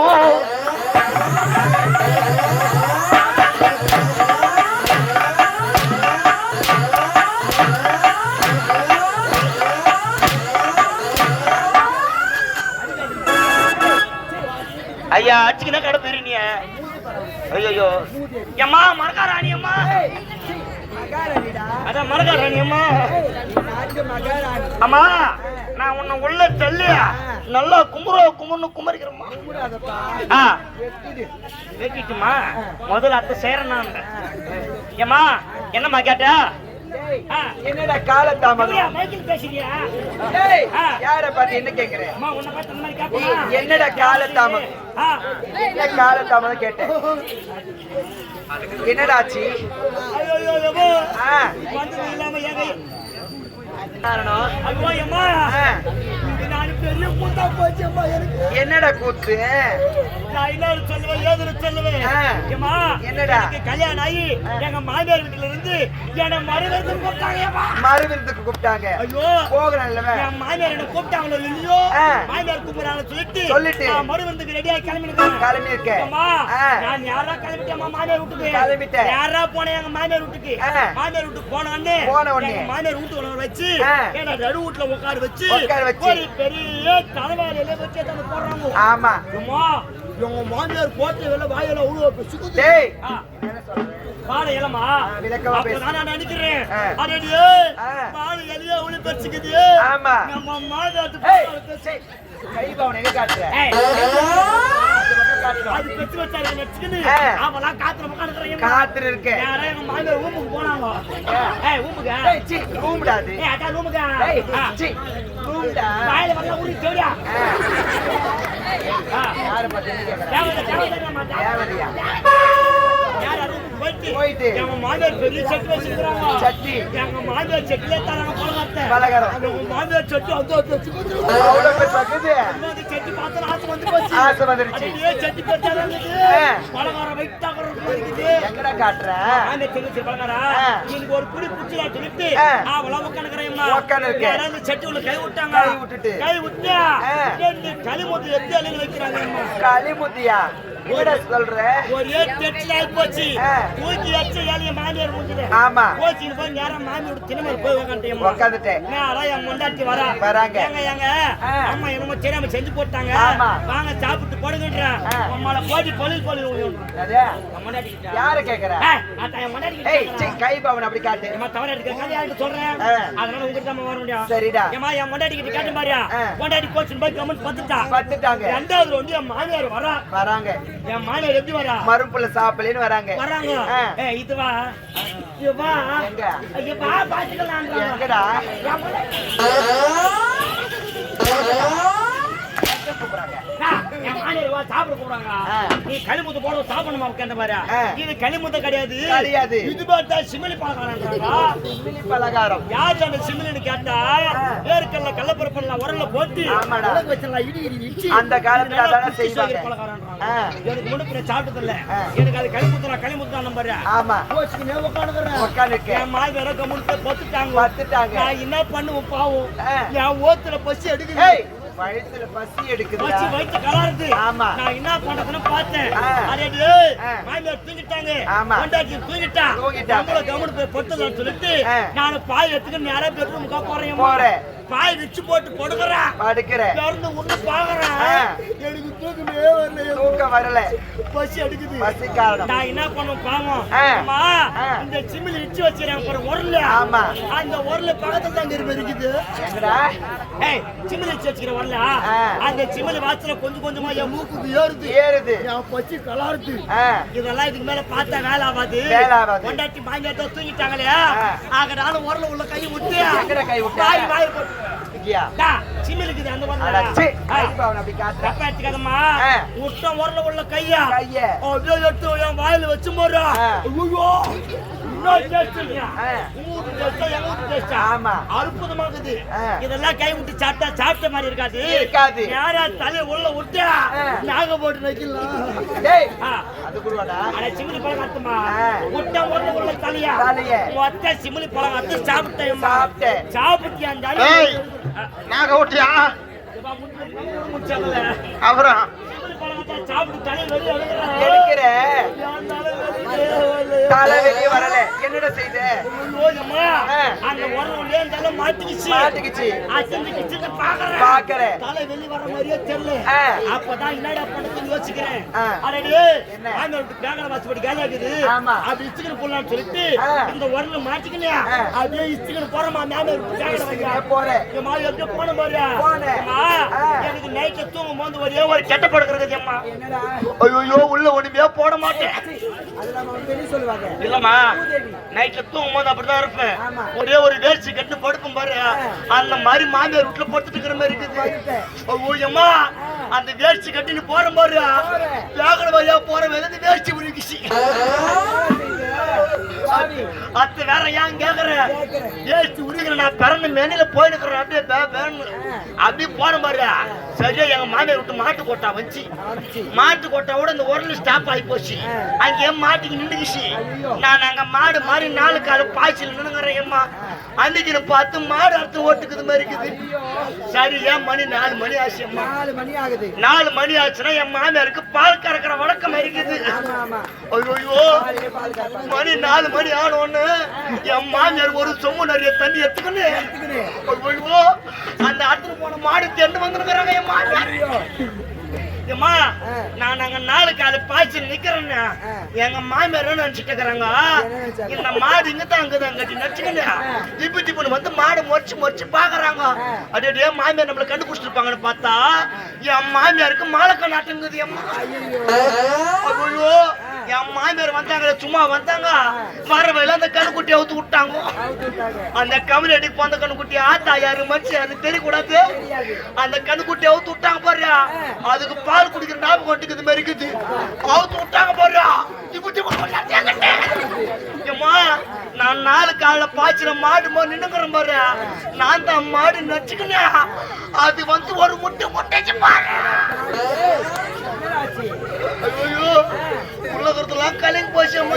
போ ஐயா அச்சுக்குனா கடை பெரிய ஐயோ அம்மா. மறக்காராணி அம்மா அதான் மரக்காராணி அம்மா அம்மா நான் உன்னை உள்ள தள்ளியா? நல்லா கும்புற கும்புன்னு குமரிக்கிறேம்மா. ஆ. வெட்டிட்டுமா? முதல்ல அத்தை சேரணும் ஏம்மா என்னம்மா கேட்டா? என்னடா மைக்கில் பேசுறியா? டேய், ஆ. யார பார்த்து என்ன கேக்குறேன் அம்மா உன்னை பார்த்து இந்த மாதிரி கேட்பனா? என்னடா காலத்தாமதம் ஆ, என்ன காலத்தாமதம் கேட்டேன்? என்னடா ஆச்சு? ஐயோ, ஐயோ, ஐயோ, இல்லாம கை- காரணம்? அம்மா, நான் பெரிய கூத்தா போச்சு, அம்மா, எனக்கு. என்னடா கூத்து நான் என்ன சொல்லுவேன், ஏதுன்னு சொல்லுவேன். ஆ. ஏம்மா, என்னடா? எனக்கு கல்யாணம் ஆகி எங்க மாமியார் வீட்டுல இருந்து என்னை மறுவருக்கு கூப்பிட்டாங்க, ஏம்மா. மறுவிருந்துக்கு கூப்பிட்டாங்க ஐயோ என் மாமியார் என்ன கூப்பிட்டாங்களோ இல்லையோ. மாமியார் கூப்பிடுறாங்க சொல்லிட்டு சொல்லிட்டு. நான் மறுவந்துக்கு ரெடியா அம்மா. நான் யாரா கிளம்பிட்டேன் மாமியார் வீட்டுக்கு கிளம்பிட்டேன். யாரா போனேன் எங்க மாமியார் வீட்டுக்கு. மாமியார் வீட்டுக்கு போன உடனே போன உடனே. மாமியார் வீட்டுக்குள்ள வச்சு. என்ன நடு வீட்டுல உட்கார வச்சு உட்கார வச்சு. ஒரு பெரிய ஆமா இவங்க மாமியார் போட்டு வெளில வாயில உழுவ சுகுது டேய் ஆ. என்ன சொல்ற? வாழை இலமா விளக்கமா அப்ப பேசு. நான் நினைக்கிறேன் ஆ. அடடி ஆ. வாழை எலியா உளி பறிச்சுக்குது ஆமா நம்ம மாதாட்டு ஏய், சரி, கை பவன் எங்க காட்டுற ஏய், அந்த பக்கம் காட்டுறோம். அது பெற்று வச்சாரு வச்சுக்கின்னு ஆ. அவெல்லாம் காத்துல இருக்க எங்க மாமியார் ஊமுக்கு போனாங்க. ஏய். ஊமுக்கு ஏய், சீ, ரூம்டாது. ஏய் அதான் ஊமுக்கு ஏய். சீ, ரூம்டா. வாயில தேடியா. யாரை ரூமுக்கு போயிட்டு. எங்க மாமியார் பெரிய செட்டு வச்சிருக்காங்க சட்டி. எங்க மாமியார் செட்டிலே தராங்க செட்டு வச்சுக்கிட்டு வைட்டா இருக்குது எங்கடா காட்டுற? ஒரு புடி புடிச்சா சொல்லிட்டு ஆ. அவளாம் உட்காந்துக்கிறேம்மா உட்கார்ந்திருக்க. யாராவது செட்டி உள்ள கை விட்டாங்க. கை விட்டுட்டு. கை விட்டா. ரெண்டு களிமுத்து எத்தி அள்ளின்னு வைக்கிறாங்க களிமுத்தியா? உட்காந்துட்டேன் வராங்க. அம்மா என்னமோ தெரியாம செஞ்சு போட்டாங்க. வாங்க சாப்பிட்டு விழுணும் என்னது? என் முண்டாட்டி கிட்ட. யாரை? கேக்குற? கை பவன் அப்படி காட்டு. ஏம்மா, தவறா எடுக்க கதை யாருக்கு சொல்றேன். அதனால தான் வர முடியும். சரிடா. ஏம்மா என் முண்டாட்டி கிட்ட கேட்டு ஆ. முண்டாட்டி போச்சுன்னு போய் கமெண்ட் பார்த்துட்டா வந்துட்டாங்க. ரெண்டாவது வந்து என் மாமியார் வரா. வராங்க. என் மாமியார் எப்படி வரா? மருப்புல சாப்பிடலன்னு வராங்க. வராங்க. ஆ. ஏய் இது வா. இது வா. எங்க? இது வா பாத்துக்கலாம் எங்கடா? என் மாமியார் வா சாப்பிட போறாங்க. நீ களிமுத்து போட சாப்பிடணுமா ஆ. இது களிமுத்து கிடையாது. கிடையாது. இது பார்த்தா சிமிலி பலகாரம். யாரு அந்த சிமிலின்னு கேட்டா. வேர்க்கல்ல கள்ளப்பருப்பெல்லாம் உரல்ல போட்டு வச்சிடலாம் இடி இடி அந்த காலத்துல அதானே செய்வாங்க. எனக்கு முன்ன சாப்பிட்டது இல்ல. எனக்கு அது களிமுத்து நான் களிமுத்து தான் நம்புற ஆமா உட்காந்துக்கிறேன் உட்காந்துருக்க என் பத்துட்டாங்க. பத்துட்டாங்க. நான் என்ன பண்ணுவேன் பாவம். என் ஓத்துல பசி எடுக்குது. ஏய் வயித்துல பசி கலாருது ஆமா. நான் என்ன பண்றதுன்னு பார்த்தேன். மாமியார் தூங்கிட்டாங்க. ஆமா. கொண்டாட்டி தூங்கிட்டா. நம்மள கவனம் போய் பொட்டுதான் சொல்லிட்டு. நான் பாய் எடுத்துக்கு நேரா பெட்ரூமுக்கா போறேன் போறேன். பாய் வச்சு போட்டு படுக்கிறேன். படுக்கிற திறந்து உள்ள பாக்குறேன். எனக்கு தூக்கமே வரல தூக்கம் வரல. பசி அடிக்குது. பசி காரணம் நான் என்ன பண்ணுவேன் பாவம்? இடிச்சு வச்சிருக்கேன் அப்புறம் உரல்ல ஆமா. அந்த உரல பக்கத்துல தான் இருக்கு இருக்குது. ஏய் சிமிலி இடிச்சு வச்சுக்கிற உரல. அந்த சிமிலி வாசல கொஞ்சம் கொஞ்சமா என் மூக்குக்கு ஏறுது. ஏறுது. என் பச்சி கலாருது இதெல்லாம் இதுக்கு மேல பார்த்தா வேலை ஆகாது. வேலை ஆகாது. கொண்டாட்டி மாங்கியாட்ட தூங்கிட்டாங்களே. ஆகனால உரல உள்ள கை விட்டு. எங்கடா கை விட்ட? வாய் வாய் போட்டு இங்கயா? டா, சிமிலி இருக்குது அந்த அட, உரல சீ, கை பவன் அப்படி காட்டுற. தப்பா எடுத்துக்காதம்மா. ஆ. முட்டை உரல உள்ள கையா. கைய. அப்படியே எடுத்து என் வாயில வச்சு ஆ. ஐயோ. இன்னொரு எங்க? ஆமா. இதெல்லாம் கை விட்டு சாப்பிட்டா சாப்பிட்ட மாதிரி இருக்காது இருக்காது. யாரா தலையை உள்ள விட்டா. நாக போட்டு வைக்கலாம் டேய் ஆ. அது குருவாடா அட சிமிலி பழம் அத்துமா. முட்டை உள்ள உள்ள தலையா தலைய. மொத்த சிமிலி பழம் அத்து சாப்பிட்டேன் சாப்பிட்டேன். சாப்பிட்டியா அந்த முட்டு முடிச்சாங்கல்ல. அப்புறம் சாப்பிட்டு தலை வெளியே எடுக்கிற தலை வெளியே வரல. என்னடா செய்த. அந்த உரவுலயே இருந்தாலும் மாட்டிக்கிச்சு. மாட்டுக்குச்சு. அசந்து கிச்சந்து பாக்குறேன் பாக்குற தலை வெளிய வர மாதிரியே தெரியல. அப்பதான் என்னடா பண்ணதுன்னு யோசிக்கிறேன். அடடே? ஆண்டவருக்கு பேங்கல வாசப்படி காலி ஆகுது. ஆமா. அப்படி இச்சுக்கணும் போடலாம்னு சொல்லிட்டு ஆ. இந்த உரல மாட்டிக்கலையா. அப்படியே இச்சுக்கணும் போறமா மேல பேங்கல வைக்கிறா போற என் மாதிரி எப்படியோ போன ஆ. எனக்கு நைட்ல தூங்கும் போது ஒரே ஒரு கெட்ட படுக்கிறது அம்மா என்னடா? ஐயோ உள்ள ஒண்ணுமே போட மாட்டேன். இல்லம்மா. நைட்ல தூங்கும் போது அப்படிதான் இருப்பேன். ஒரே ஒரு வேர்ச்சி கட்டு படுக்கும் பாரு. அந்த மாதிரி மாமியார் வீட்டுல படுத்துட்டு இருக்கிற மாதிரி இருக்குது. படுத்த. ஓ அம்மா அந்த வேர்ச்சி கட்டி நீ போற பாரு. வேகன வழியா போற வேலை வேர்ச்சி உருகிச்சு சாமி அத்தை வேற ஏன் கேக்குற. வேர்ச்சி உருகிற நான் பிறந்த மேனில போயிருக்கிறேன். அப்படியே அப்படியே போற பாரு சரியா எங்க மாமியார் விட்டு மாட்டு கொட்டா வச்சு மாட்டு கொட்டாவோட இந்த உரல் ஸ்டாப் ஆகி போச்சு. ஆ. அங்கேயே மாட்டுக்கு நின்றுக்குச்சு. நான் அங்க மாடு மாதிரி நாலு கால பாய்ச்சல் நின்னுங்கிறேன் அம்மா அன்னைக்கு பார்த்து மாடு அறுத்து ஓட்டுக்குது மாதிரி இருக்குது. சரி ஏன் மணி நாலு மணி ஆச்சு அம்மா? நாலு மணி ஆகுது. நாலு மணி ஆச்சுன்னா என் மாமியாருக்கு பால் கறக்கிற வழக்கம் இருக்குது. ஐயோ. மணி நாலு மணி ஆனோன்னு என் மாமியார் ஒரு சொம்பு நிறைய தண்ணி எடுத்துக்கினு. ஐயோ அந்த அடுத்து போன மாடு தெண்டு வந்துருக்கிறாங்க என் மாமியார். ஆ. நான் அங்க நாலு காலு பாய்ச்சி நிக்கிறேன்னு. எங்க மாமியார் நினைச்சிட்டு இருக்கிறாங்க? இந்த மாடு இங்க தான் அங்கதான் அங்கடி நச்சுக்கல ஆ. திப்பு திப்புன்னு வந்து மாடு மொச்சு மொச்சு பாக்குறாங்க. அப்படியே மாமியார் நம்மள கண்டுபிடிச்சிட்டு இருப்பாங்கன்னு பார்த்தா என் மாமியாருக்கு மாலக்க நாட்டுங்குது அம்மா ஐயோ ஐயோ என் மாமியார் வந்தாங்க சும்மா வந்தாங்க. வர வயல அந்த கண்ணுக்குட்டி அவுத்து விட்டாங்க. அந்த அடி போந்த கண்ணுக்குட்டி ஆத்தா யாரு மச்சி அது தெரியக்கூடாது. அந்த கண்ணுக்குட்டி அவுத்து விட்டாங்க பாரு அதுக்கு பால் குடிக்கிற ஞாபகம் ஒட்டுக்குது மாதிரி இருக்குது. அவுத்து விட்டாங்க பாரு திப்பு திப்பு கொண்டாட்டியாங்கட்டு. ஏம்மா நான் நாலு காலைல பாய்ச்சின மாடு மாதிரி நின்னுக்கிறேன் பாரு நான் தான் மாடு நச்சுக்கினேன். அது வந்து ஒரு முட்டை முட்டைச்சு பாரு? ஐயோ. உள்ளகிறதுலாம் கலங்கி போச்சு அம்மா.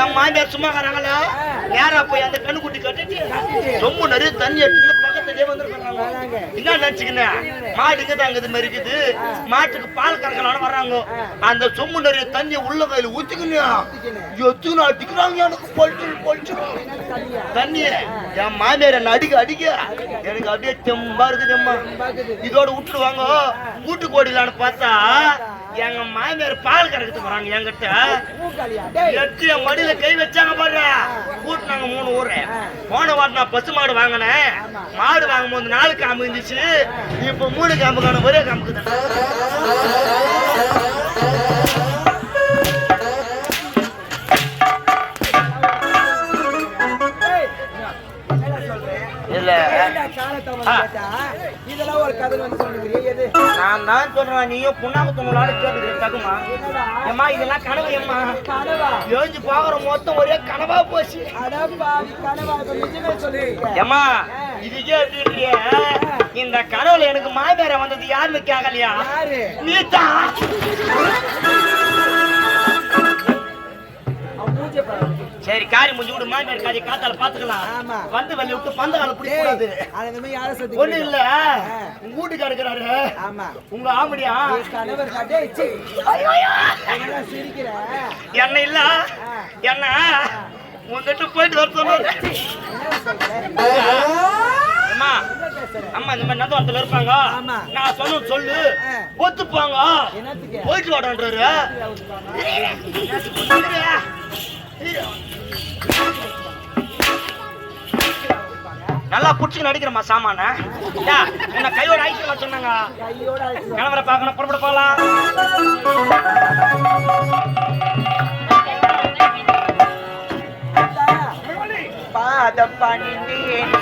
என் மாமியார் சும்மா கராங்களா நேரா போய் அந்த கண்ணுக்குட்டி கட்டிட்டு ரொம்ப நிறைய தண்ணி எடுத்து பக்கத்துலயே வந்துருக்காங்க என்ன நினைச்சுக்கினேன் மாடு தாங்க இது மாதிரி இருக்குது. மாட்டுக்கு பால் கறக்கலாம் வர்றாங்க. அந்த சொம்பு நிறைய தண்ணியை உள்ள கையில ஊத்திக்கணும் எத்துன்னு அடிக்கிறாங்க எனக்கு? பொழிச்சு பொழிச்சு தண்ணிய என் மாமியார் என்ன அடிக்க அடிக்க? எனக்கு அப்படியே தெம்பா இருக்குது அம்மா. இதோட விட்டுடுவாங்க. வீட்டுக்கு ஓடிலான்னு பார்த்தா எங்க மாமியார் பால் கறக்கிறதுக்கு வராங்க என்கிட்ட. மூக்காலியா? டேய். எட்டு என் மடியில கை வச்சாங்க பாரு கூட்டினாங்க மூணு ஊரு. போன வாரம் நான் பசு மாடு வாங்கினேன். மாடு வாங்கும் போது நாலு காம்பு இருந்துச்சு. இப்ப மூணு காம்பு காணும் ஒரே காம்புக்கு தான்? இல்ல. ஒரு கதை வந்து? நான் தான் சொல்றேன் நீயும் புண்ணாக்கு தூங்கலாட கேட்டு தகுமா? ஏம்மா இதெல்லாம் கனவு ஏம்மா கனவா? பாக்குற மொத்தம் ஒரே கனவா போச்சு. ஏம்மா இதுக்கே இந்த கனவுல எனக்கு மாமியார வந்தது யாருன்னு கேட்கலையா யாரு? நீதான் சரி காரி முடிஞ்சு விடு மாமியார் காரி காத்தால பாத்துக்கலாம். ஆமா. வந்து வள்ளி விட்டு பந்த கால பிடிக்க டேய், கூடாது. அது இந்த மாதிரி யாரை சத்தி ஒண்ணு இல்ல. உங்க வீட்டுக்கு இருக்கிறாரு. ஆமா. உங்க ஆம்படியா? என்ன இல்ல. என்ன. உங்ககிட்ட போயிட்டு வர சொன்னாரு? அம்மா? அம்மா இந்த மாதிரி நந்தவரத்துல இருப்பாங்க. நான் சொன்னது சொல்லு. ஒத்துப்பாங்க? போயிட்டு வாடான்றாரு. நல்லா புடிச்சு நடிக்கிறமா சாமான. என்ன கையோட ஐக்கியம் சொன்னாங்க? கிளம்புற பார்க்கணும் புறப்பட போகலாம். பாதம் பணிந்தேன்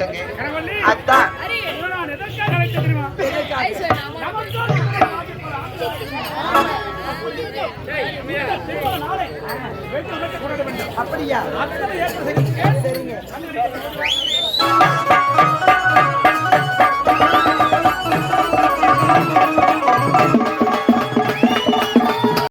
அப்படியே ஆகட்டுங்க அதான். அப்படியா? சரிங்க.